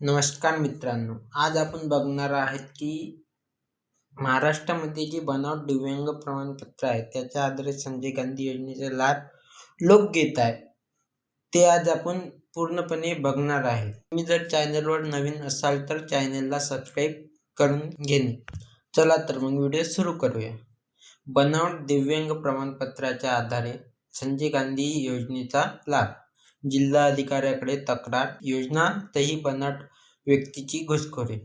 नमस्कार मित्रांनो आज आपण बघणार आहेत की महाराष्ट्रामध्ये जे बनावट दिव्यांग प्रमाणपत्र आहे त्याच्या आधारे संजय गांधी योजनेचा लाभ लोक घेत आहेत. ते आज आपण पूर्णपणे बघणार आहे. तुम्ही जर चॅनलवर नवीन असाल तर चॅनलला सबस्क्राईब करून घेणे चला तर मग व्हिडिओ सुरू करूया. बनावट दिव्यांग प्रमाणपत्राच्या आधारे संजय गांधी योजनेचा लाभ. जिल्हा अधिकाऱ्याकडे तक्रार योजनातही बनाट व्यक्तीची घुसखोरी.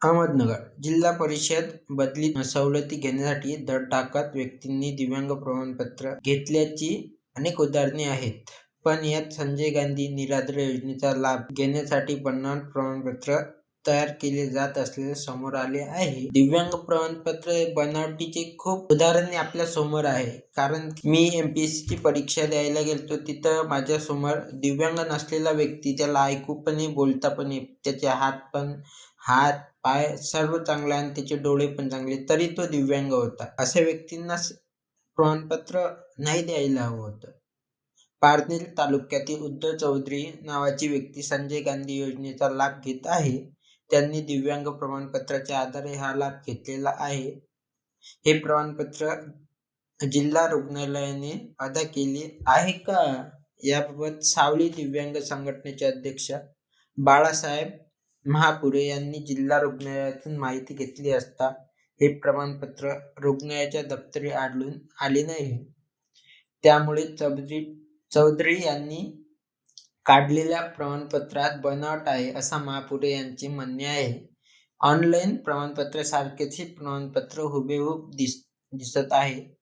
अहमदनगर जिल्हा परिषद बदली सवलती घेण्यासाठी दर टाकत व्यक्तींनी दिव्यांग प्रमाणपत्र घेतल्याची अनेक उदाहरणे आहेत. पण यात संजय गांधी निराधार योजनेचा लाभ घेण्यासाठी बनावट प्रमाणपत्र तयार केले जात असलेले समोर आले आहे. दिव्यांग प्रमाणपत्र बनावटीचे खूप उदाहरणे आपल्यासमोर आहे. कारण मी एम पी एस ची परीक्षा द्यायला गेलतो तिथं माझ्यासमोर दिव्यांग नसलेला व्यक्ती त्याला ऐकू पण बोलता पण त्याचे हात पण हात पाय सर्व चांगले आणि त्याचे डोळे पण चांगले तरी तो दिव्यांग होता. अशा व्यक्तींना प्रमाणपत्र नाही द्यायला हवं होतं. पारनेर तालुक्यातील उद्धव चौधरी नावाची व्यक्ती संजय गांधी योजनेचा लाभ घेत आहे. त्यांनी दिव्यांग प्रमाणपत्राच्या आधारे हा लाभ घेतलेला आहे. हे प्रमाणपत्र जिल्हा रुग्णालयाने अदा केले आहे का? याबाबत सावली दिव्यांग संघटनेचे अध्यक्ष बाळासाहेब महापुरे यांनी जिल्हा रुग्णालयातून माहिती घेतली असता हे प्रमाणपत्र रुग्णालयाच्या दप्तरी आढळून आले नाही. त्यामुळे चौधरी चौधरी यांनी काढलेल्या प्रमाणपत्रात बनावट आहे असा महापुरे यांचे म्हणणे आहे. ऑनलाईन प्रमाणपत्र सारखेच हे प्रमाणपत्र हुबेहूब दिस दिसत आहे.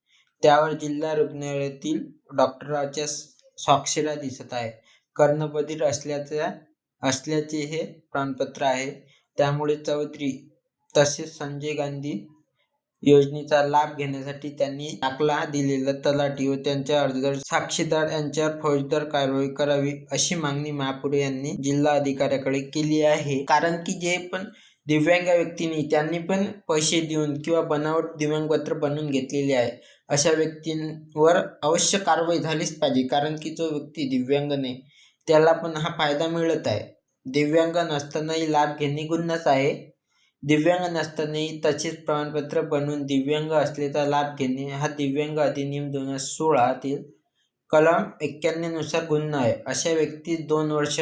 त्यावर जिल्हा रुग्णालयातील डॉक्टरांच्या स्वाक्षऱ्या दिसत आहे. कर्णबधीर असल्याच्या असल्याचे हे प्रमाणपत्र आहे. त्यामुळे चौधरी तसेच संजय गांधी योजनेचा लाभ घेण्यासाठी त्यांनी दाखला दिलेला तलाठी व त्यांच्या अर्जदार साक्षीदार यांच्यावर फौजदार कारवाई करावी अशी मागणी महापुरे यांनी जिल्हा अधिकाऱ्याकडे केली आहे. कारण की जे पण दिव्यांग व्यक्तींनी त्यांनी पण पैसे देऊन किंवा बनावट दिव्यांगपत्र बनवून घेतलेले आहे अशा व्यक्तींवर अवश्य कारवाई झालीच पाहिजे. कारण की जो व्यक्ती दिव्यांग नाही त्याला पण हा फायदा मिळत आहे. दिव्यांग नसतानाही लाभ घेणे गुन्हाच आहे. दिव्यांग नसतानाही तसेच प्रमाणपत्र बनवून दिव्यांग असल्याचा लाभ घेणे हा दिव्यांग अधिनियम दोन हजार सोळातील कलम एक्क्याण्णवनुसार गुन्हा आहे. अशा व्यक्ती दोन वर्ष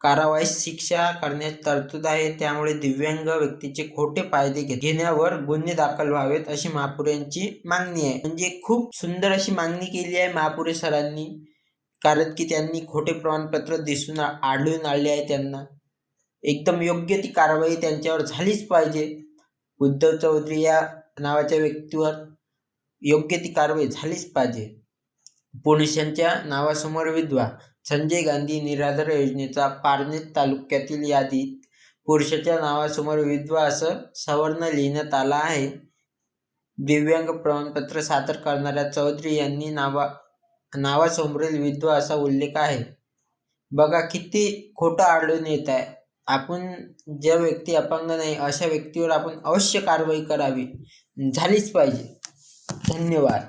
कारावाईस शिक्षा करण्यास तरतूद आहे. त्यामुळे दिव्यांग व्यक्तीचे खोटे फायदे घे- घेण्यावर गुन्हे दाखल व्हावेत अशी महापुरे यांची मागणी आहे. म्हणजे खूप सुंदर अशी मागणी केली आहे महापुरे सरांनी. कारण की त्यांनी खोटे प्रमाणपत्र दिसून आढळून आले आहे त्यांना. एकदम योग्य ती कारवाई त्यांच्यावर झालीच पाहिजे. उद्धव चौधरी या नावाच्या व्यक्तीवर योग्य ती कारवाई झालीच पाहिजे. पुरुषांच्या नावासमोर विधवा संजय गांधी निराधार योजनेचा पारनेर तालुक्यातील यादीत पुरुषाच्या नावासमोर विधवा असं सवर्ण लिहिण्यात आला आहे. दिव्यांग प्रमाणपत्र सादर करणाऱ्या चौधरी यांनी नावा नावासमोरील विधवा असा उल्लेख आहे. बघा किती खोटं आढळून येत आहे. आपण ज्या व्यक्ती अपंग नाही अशा व्यक्तीवर आपण अवश्य कारवाई करावी. झालीच पाहिजे. धन्यवाद.